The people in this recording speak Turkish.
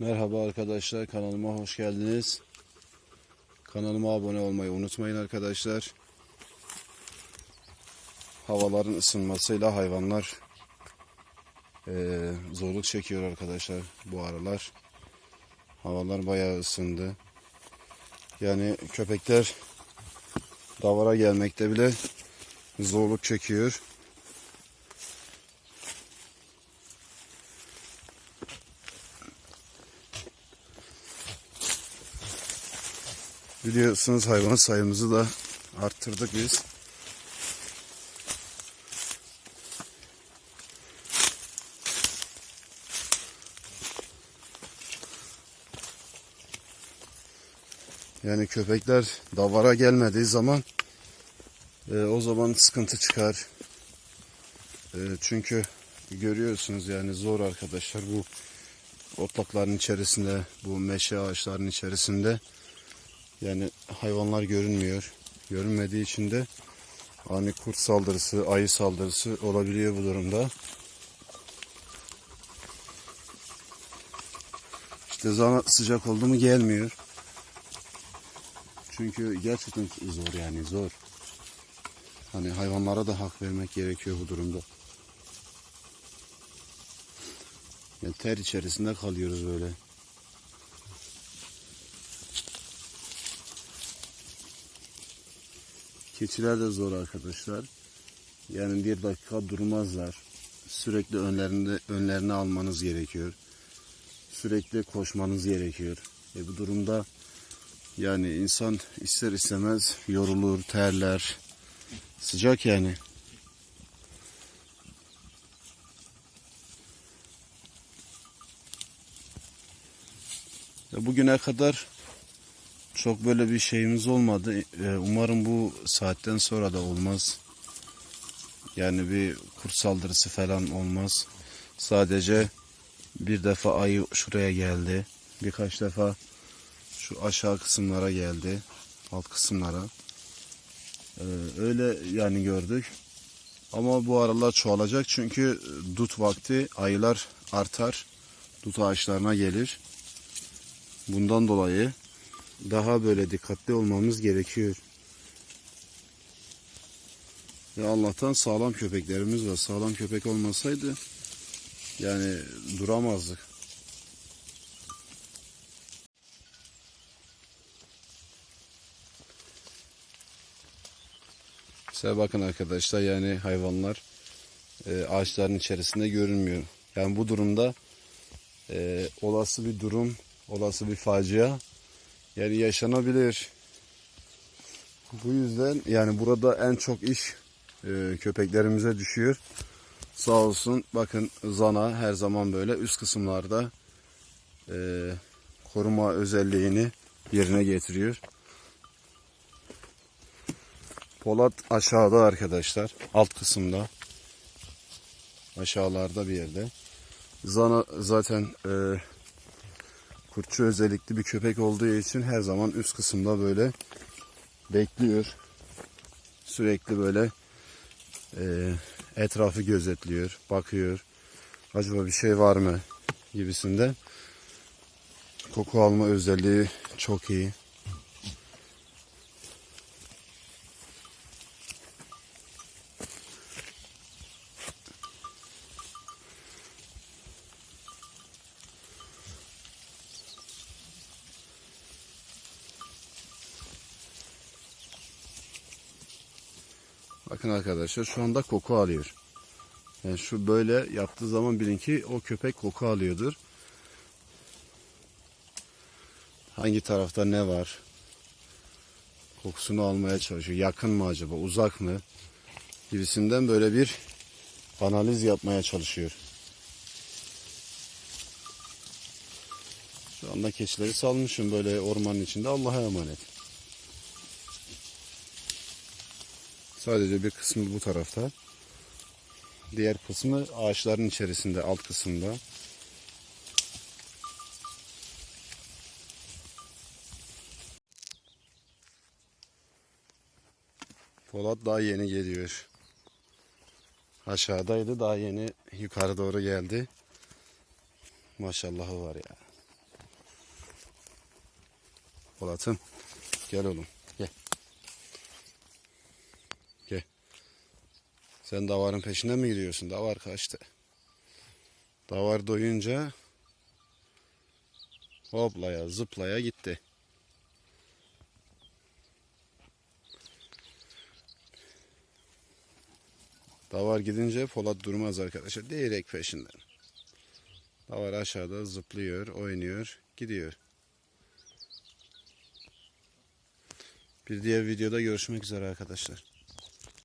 Merhaba arkadaşlar kanalıma hoş geldiniz. Kanalıma abone olmayı unutmayın arkadaşlar. Havaların ısınmasıyla hayvanlar eee, zorluk çekiyor arkadaşlar bu aralar. Havalar bayağı ısındı. Yani köpekler davara gelmekte bile zorluk çekiyor. Biliyorsunuz hayvan sayımızı da arttırdık biz. Yani köpekler davara gelmediği zaman e, o zaman sıkıntı çıkar. E, çünkü görüyorsunuz yani zor arkadaşlar bu otlakların içerisinde, bu meşe ağaçlarının içerisinde yani hayvanlar görünmüyor. Görünmediği için de ani kurt saldırısı, ayı saldırısı olabiliyor bu durumda. İşte zaman sıcak oldu mu gelmiyor. Çünkü gerçekten zor yani zor. Hani hayvanlara da hak vermek gerekiyor bu durumda. Yani ter içerisinde kalıyoruz böyle. Keçiler de zor arkadaşlar. Yani bir dakika durmazlar. Sürekli önlerinde önlerini almanız gerekiyor. Sürekli koşmanız gerekiyor. E bu durumda yani insan ister istemez yorulur, terler. Sıcak yani. Ya bugüne kadar çok böyle bir şeyimiz olmadı. Ee, Umarım bu saatten sonra da olmaz. Yani bir kurt saldırısı falan olmaz. Sadece bir defa ayı şuraya geldi. Birkaç defa şu aşağı kısımlara geldi. Alt kısımlara. Ee, öyle yani gördük. Ama bu aralar çoğalacak çünkü dut vakti ayılar artar. Dut ağaçlarına gelir. Bundan dolayı daha böyle dikkatli olmamız gerekiyor. Ve Allah'tan sağlam köpeklerimiz var. Sağlam köpek olmasaydı yani duramazdık. Size bakın arkadaşlar yani hayvanlar e, ağaçların içerisinde görünmüyor. Yani bu durumda e, olası bir durum, olası bir facia yani yaşanabilir. Bu yüzden yani burada en çok iş e, köpeklerimize düşüyor. Sağ olsun bakın Zana her zaman böyle üst kısımlarda e, koruma özelliğini yerine getiriyor. Polat aşağıda arkadaşlar. Alt kısımda. Aşağılarda bir yerde. Zana zaten e, kurtçu özellikli bir köpek olduğu için her zaman üst kısımda böyle bekliyor. Sürekli böyle e, etrafı gözetliyor, bakıyor. Acaba bir şey var mı gibisinden. Koku alma özelliği çok iyi. Bakın arkadaşlar şu anda koku alıyor. Yani şu böyle yaptığı zaman bilin ki o köpek koku alıyordur. Hangi tarafta ne var? Kokusunu almaya çalışıyor. Yakın mı acaba? Uzak mı? Gibisinden böyle bir analiz yapmaya çalışıyor. Şu anda keçileri salmışım böyle ormanın içinde. Allah'a emanet. Sadece bir kısmı bu tarafta. Diğer kısmı ağaçların içerisinde, alt kısımda. Polat daha yeni geliyor. Aşağıdaydı daha yeni yukarı doğru geldi. Maşallahı var ya. Polat'ım. Gel oğlum. Gel. Gel. Sen davarın peşinden mi gidiyorsun? Davar kaçtı. Davar doyunca hoplaya zıplaya gitti. Davar gidince Polat durmaz arkadaşlar. Direkt peşinden. Davar aşağıda zıplıyor, oynuyor, gidiyor. Bir diğer videoda görüşmek üzere arkadaşlar.